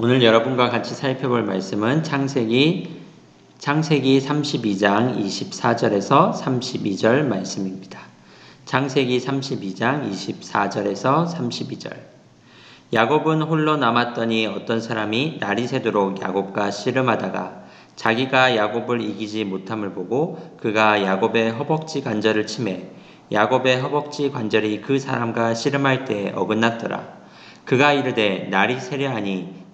오늘 여러분과 같이 살펴볼 말씀은 창세기 창세기 32장 24절에서 32절 말씀입니다. 창세기 32장 24절에서 32절. 야곱은 홀로 남았더니 어떤 사람이 날이 새도록 야곱과 씨름하다가 자기가 야곱을 이기지 못함을 보고 그가 야곱의 허벅지 관절을 치매 야곱의 허벅지 관절이 그 사람과 씨름할 때에 어긋났더라. 그가 이르되 날이 세려하니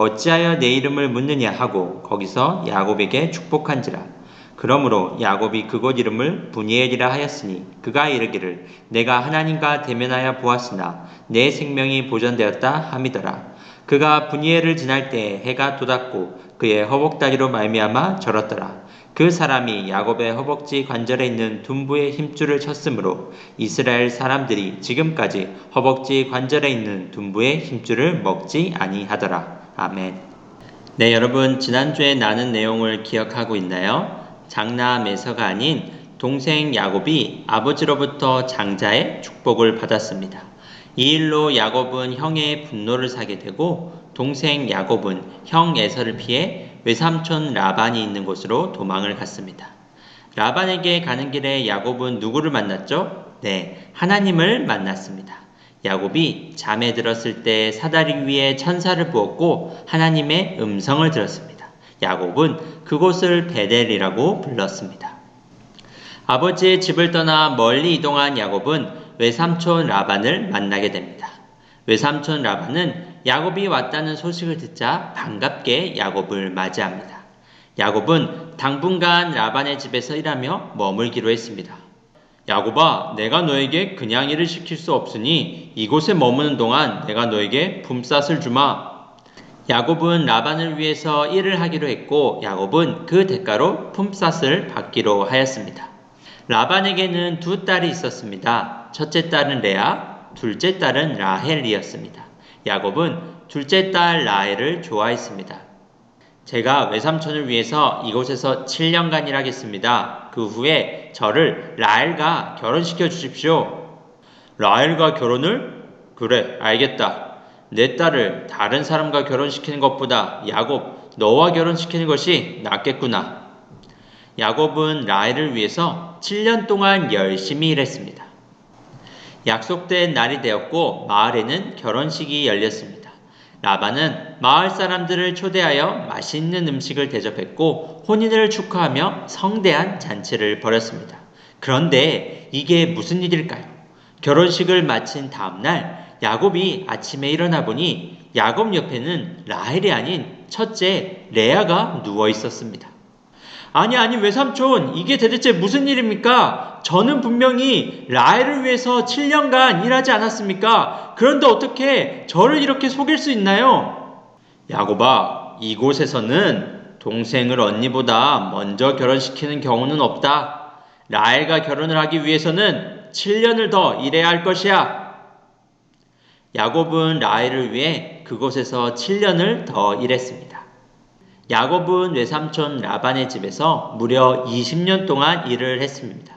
어찌하여 내 이름을 묻느냐 하고 거기서 야곱에게 축복한지라. 그러므로 야곱이 그곳 이름을 분이엘이라 하였으니 그가 이르기를 내가 하나님과 대면하여 보았으나 내 생명이 보존되었다 함이더라. 그가 분이엘을 지날 때에 해가 돋았고 그의 허벅다리로 말미암아 절었더라. 그 사람이 야곱의 허벅지 관절에 있는 둔부의 힘줄을 쳤으므로 이스라엘 사람들이 지금까지 허벅지 관절에 있는 둔부의 힘줄을 먹지 아니하더라. 아멘. 네, 여러분 지난주에 나눈 내용을 기억하고 있나요? 장남 에서가 아닌 동생 야곱이 아버지로부터 장자의 축복을 받았습니다. 이 일로 야곱은 형의 분노를 사게 되고 동생 야곱은 형 에서를 피해 외삼촌 라반이 있는 곳으로 도망을 갔습니다. 라반에게 가는 길에 야곱은 누구를 만났죠? 네, 하나님을 만났습니다. 야곱이 잠에 들었을 때 사다리 위에 천사를 부었고 하나님의 음성을 들었습니다. 야곱은 그곳을 베델이라고 불렀습니다. 아버지의 집을 떠나 멀리 이동한 야곱은 외삼촌 라반을 만나게 됩니다. 외삼촌 라반은 야곱이 왔다는 소식을 듣자 반갑게 야곱을 맞이합니다. 야곱은 당분간 라반의 집에서 일하며 머물기로 했습니다. 야곱아, 내가 너에게 그냥 일을 시킬 수 없으니 이곳에 머무는 동안 내가 너에게 품삯을 주마. 야곱은 라반을 위해서 일을 하기로 했고 야곱은 그 대가로 품삯을 받기로 하였습니다. 라반에게는 두 딸이 있었습니다. 첫째 딸은 레아, 둘째 딸은 라헬이었습니다. 야곱은 둘째 딸 라헬을 좋아했습니다. 제가 외삼촌을 위해서 이곳에서 7년간 일하겠습니다. 그 후에 저를 라헬과 결혼시켜 주십시오. 라헬과 결혼을? 그래, 알겠다. 내 딸을 다른 사람과 결혼시키는 것보다 야곱 너와 결혼시키는 것이 낫겠구나. 야곱은 라헬을 위해서 7년 동안 열심히 일했습니다. 약속된 날이 되었고 마을에는 결혼식이 열렸습니다. 라반은 마을 사람들을 초대하여 맛있는 음식을 대접했고 혼인을 축하하며 성대한 잔치를 벌였습니다. 그런데 이게 무슨 일일까요? 결혼식을 마친 다음날 야곱이 아침에 일어나 보니 야곱 옆에는 라헬이 아닌 첫째 레아가 누워 있었습니다. 아니 아니 외삼촌 이게 대체 무슨 일입니까? 저는 분명히 라헬을 위해서 7년간 일하지 않았습니까? 그런데 어떻게 저를 이렇게 속일 수 있나요? 야곱아 이곳에서는 동생을 언니보다 먼저 결혼시키는 경우는 없다. 라헬과 결혼을 하기 위해서는 7년을 더 일해야 할 것이야. 야곱은 라헬을 위해 그곳에서 7년을 더 일했습니다. 야곱은 외삼촌 라반의 집에서 무려 20년 동안 일을 했습니다.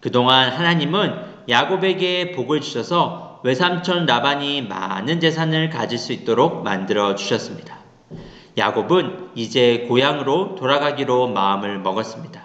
그동안 하나님은 야곱에게 복을 주셔서 외삼촌 라반이 많은 재산을 가질 수 있도록 만들어 주셨습니다. 야곱은 이제 고향으로 돌아가기로 마음을 먹었습니다.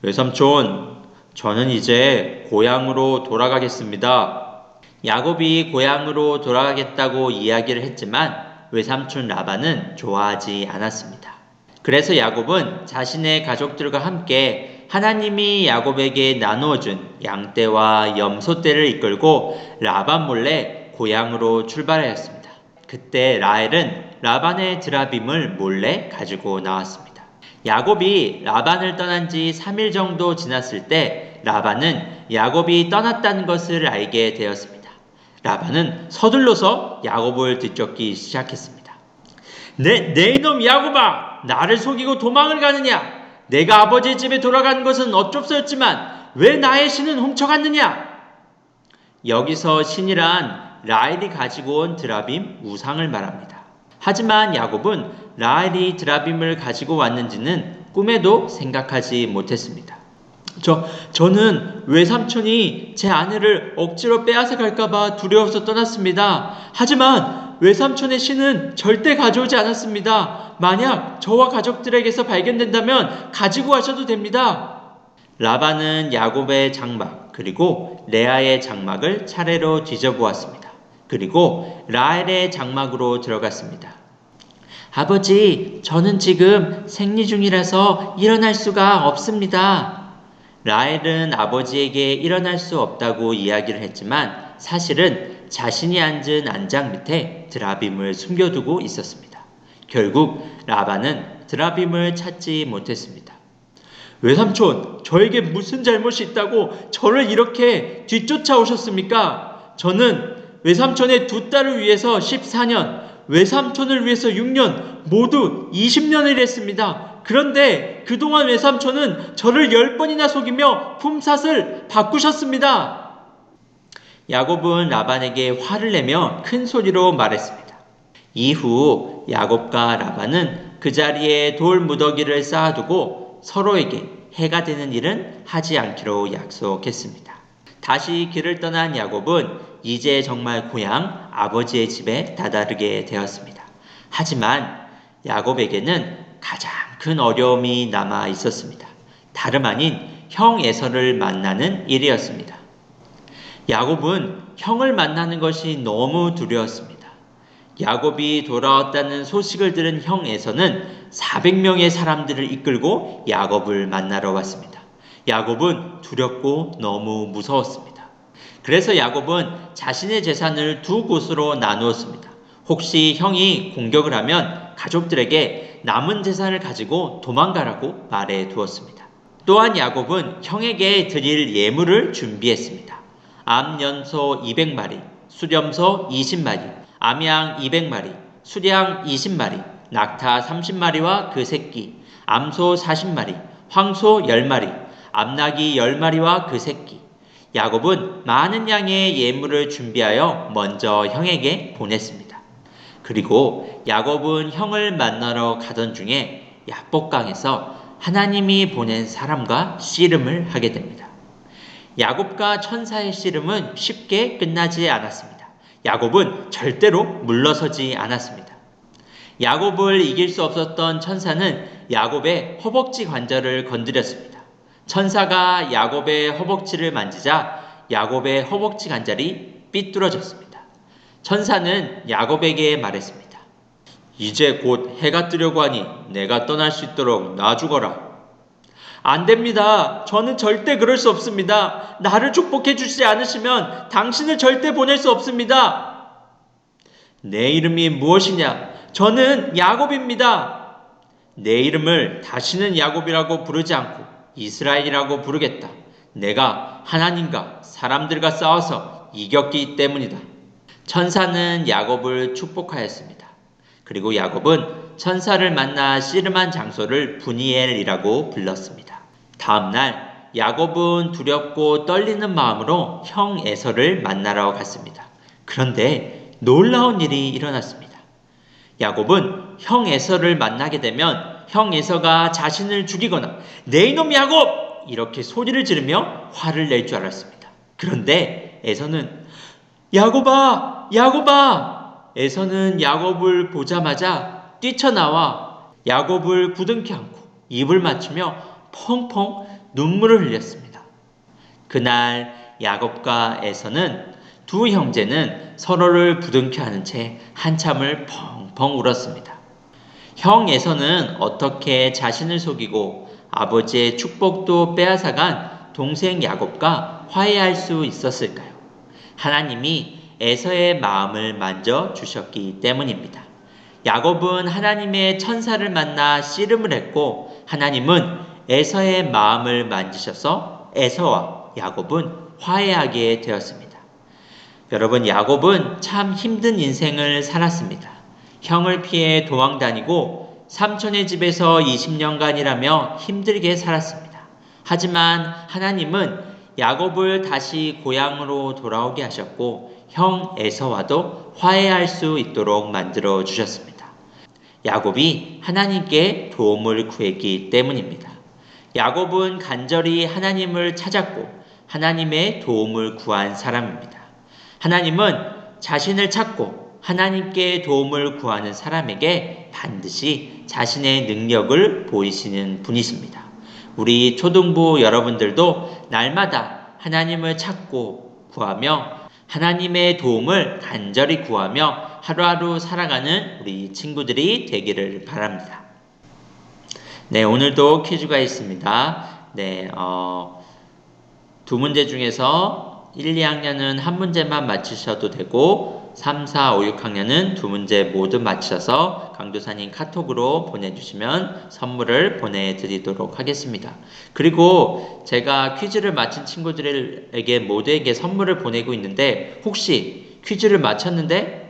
외삼촌, 저는 이제 고향으로 돌아가겠습니다. 야곱이 고향으로 돌아가겠다고 이야기를 했지만 외삼촌 라반은 좋아하지 않았습니다. 그래서 야곱은 자신의 가족들과 함께 하나님이 야곱에게 나누어준 양떼와 염소떼를 이끌고 라반 몰래 고향으로 출발하였습니다. 그때 라헬은 라반의 드라빔을 몰래 가지고 나왔습니다. 야곱이 라반을 떠난 지 3일 정도 지났을 때 라반은 야곱이 떠났다는 것을 알게 되었습니다. 라반은 서둘러서 야곱을 뒤쫓기 시작했습니다. 내, 내 이놈 야곱아! 나를 속이고 도망을 가느냐? 내가 아버지의 집에 돌아간 것은 어쩔수였지만 왜 나의 신은 훔쳐갔느냐? 여기서 신이란 라헬이 가지고 온 드라빔 우상을 말합니다. 하지만 야곱은 라헬이 드라빔을 가지고 왔는지는 꿈에도 생각하지 못했습니다. 저, 저는 외삼촌이 제 아내를 억지로 빼앗아 갈까봐 두려워서 떠났습니다. 하지만 외삼촌의 신은 절대 가져오지 않았습니다. 만약 저와 가족들에게서 발견된다면 가지고 가셔도 됩니다. 라반은 야곱의 장막 그리고 레아의 장막을 차례로 뒤져보았습니다. 그리고 라헬의 장막으로 들어갔습니다. 아버지, 저는 지금 생리 중이라서 일어날 수가 없습니다. 라헬은 아버지에게 일어날 수 없다고 이야기를 했지만 사실은 자신이 앉은 안장 밑에 드라빔을 숨겨두고 있었습니다. 결국 라반은 드라빔을 찾지 못했습니다. 외삼촌, 저에게 무슨 잘못이 있다고 저를 이렇게 뒤쫓아오셨습니까? 저는 외삼촌의 두 딸을 위해서 14년, 외삼촌을 위해서 6년, 모두 20년을 일했습니다. 그런데 그동안 외삼촌은 저를 열 번이나 속이며 품삯을 바꾸셨습니다. 야곱은 라반에게 화를 내며 큰 소리로 말했습니다. 이후 야곱과 라반은 그 자리에 돌 무더기를 쌓아두고 서로에게 해가 되는 일은 하지 않기로 약속했습니다. 다시 길을 떠난 야곱은 이제 정말 고향 아버지의 집에 다다르게 되었습니다. 하지만 야곱에게는 가장 큰 어려움이 남아 있었습니다. 다름 아닌 형 에서를 만나는 일이었습니다. 야곱은 형을 만나는 것이 너무 두려웠습니다. 야곱이 돌아왔다는 소식을 들은 형 에서는 400명의 사람들을 이끌고 야곱을 만나러 왔습니다. 야곱은 두렵고 너무 무서웠습니다. 그래서 야곱은 자신의 재산을 두 곳으로 나누었습니다. 혹시 형이 공격을 하면 가족들에게 남은 재산을 가지고 도망가라고 말해 두었습니다. 또한 야곱은 형에게 드릴 예물을 준비했습니다. 암연소 200마리, 수렴소 20마리, 암양 200마리, 수량 20마리, 낙타 30마리와 그 새끼, 암소 40마리, 황소 10마리, 암나기 10마리와 그 새끼. 야곱은 많은 양의 예물을 준비하여 먼저 형에게 보냈습니다. 그리고 야곱은 형을 만나러 가던 중에 야복강에서 하나님이 보낸 사람과 씨름을 하게 됩니다. 야곱과 천사의 씨름은 쉽게 끝나지 않았습니다. 야곱은 절대로 물러서지 않았습니다. 야곱을 이길 수 없었던 천사는 야곱의 허벅지 관절을 건드렸습니다. 천사가 야곱의 허벅지를 만지자 야곱의 허벅지 관절이 삐뚤어졌습니다. 천사는 야곱에게 말했습니다. 이제 곧 해가 뜨려고 하니 내가 떠날 수 있도록 놔주거라. 안 됩니다. 저는 절대 그럴 수 없습니다. 나를 축복해 주시지 않으시면 당신을 절대 보낼 수 없습니다. 내 이름이 무엇이냐? 저는 야곱입니다. 내 이름을 다시는 야곱이라고 부르지 않고 이스라엘이라고 부르겠다. 내가 하나님과 사람들과 싸워서 이겼기 때문이다. 천사는 야곱을 축복하였습니다. 그리고 야곱은 천사를 만나 씨름한 장소를 분이엘이라고 불렀습니다. 다음 날 야곱은 두렵고 떨리는 마음으로 형 에서를 만나러 갔습니다. 그런데 놀라운 일이 일어났습니다. 야곱은 형 에서를 만나게 되면 형 에서가 자신을 죽이거나 내 이놈 야곱 이렇게 소리를 지르며 화를 낼 줄 알았습니다. 그런데 에서는 야곱아 야곱아! 에서는 야곱을 보자마자 뛰쳐나와 야곱을 부둥켜 안고 입을 맞추며 펑펑 눈물을 흘렸습니다. 그날 야곱과 에서는 두 형제는 서로를 부둥켜 안은 채 한참을 펑펑 울었습니다. 형 에서는 어떻게 자신을 속이고 아버지의 축복도 빼앗아간 동생 야곱과 화해할 수 있었을까요? 하나님이 에서의 마음을 만져 주셨기 때문입니다. 야곱은 하나님의 천사를 만나 씨름을 했고 하나님은 에서의 마음을 만지셔서 에서와 야곱은 화해하게 되었습니다. 여러분 야곱은 참 힘든 인생을 살았습니다. 형을 피해 도망 다니고 삼촌의 집에서 20년간 일하며 힘들게 살았습니다. 하지만 하나님은 야곱을 다시 고향으로 돌아오게 하셨고 형 에서와도 화해할 수 있도록 만들어 주셨습니다. 야곱이 하나님께 도움을 구했기 때문입니다. 야곱은 간절히 하나님을 찾았고 하나님의 도움을 구한 사람입니다. 하나님은 자신을 찾고 하나님께 도움을 구하는 사람에게 반드시 자신의 능력을 보이시는 분이십니다. 우리 초등부 여러분들도 날마다 하나님을 찾고 구하며 하나님의 도움을 간절히 구하며 하루하루 살아가는 우리 친구들이 되기를 바랍니다. 네, 오늘도 퀴즈가 있습니다. 네, 어, 두 문제 중에서 1, 2학년은 한 문제만 맞추셔도 되고 3, 4, 5, 6학년은 두 문제 모두 맞춰서 강도사님 카톡으로 보내주시면 선물을 보내드리도록 하겠습니다. 그리고 제가 퀴즈를 맞힌 친구들에게 모두에게 선물을 보내고 있는데 혹시 퀴즈를 맞췄는데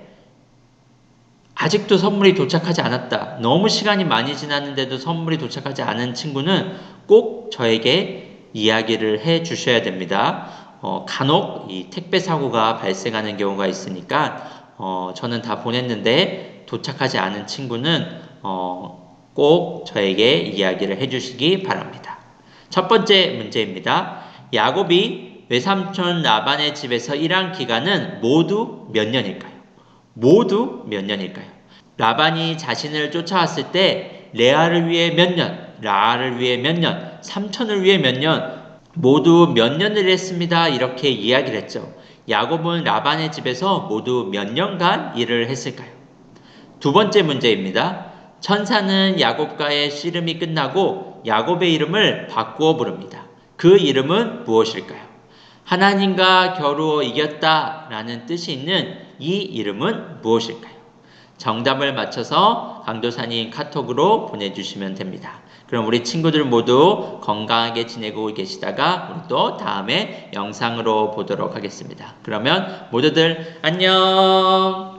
아직도 선물이 도착하지 않았다. 너무 시간이 많이 지났는데도 선물이 도착하지 않은 친구는 꼭 저에게 이야기를 해 주셔야 됩니다. 어, 간혹 이 택배 사고가 발생하는 경우가 있으니까 어, 저는 다 보냈는데 도착하지 않은 친구는 어, 꼭 저에게 이야기를 해 주시기 바랍니다. 첫 번째 문제입니다. 야곱이 외삼촌 라반의 집에서 일한 기간은 모두 몇 년일까요? 모두 몇 년일까요? 라반이 자신을 쫓아왔을 때 레아를 위해 몇 년, 라아를 위해 몇 년, 삼촌을 위해 몇 년, 모두 몇 년을 했습니다. 이렇게 이야기를 했죠. 야곱은 라반의 집에서 모두 몇 년간 일을 했을까요? 두 번째 문제입니다. 천사는 야곱과의 씨름이 끝나고 야곱의 이름을 바꾸어 부릅니다. 그 이름은 무엇일까요? 하나님과 겨루어 이겼다라는 뜻이 있는 이 이름은 무엇일까요? 정답을 맞춰서 강도사님 카톡으로 보내주시면 됩니다. 그럼 우리 친구들 모두 건강하게 지내고 계시다가 우리 또 다음에 영상으로 보도록 하겠습니다. 그러면 모두들 안녕!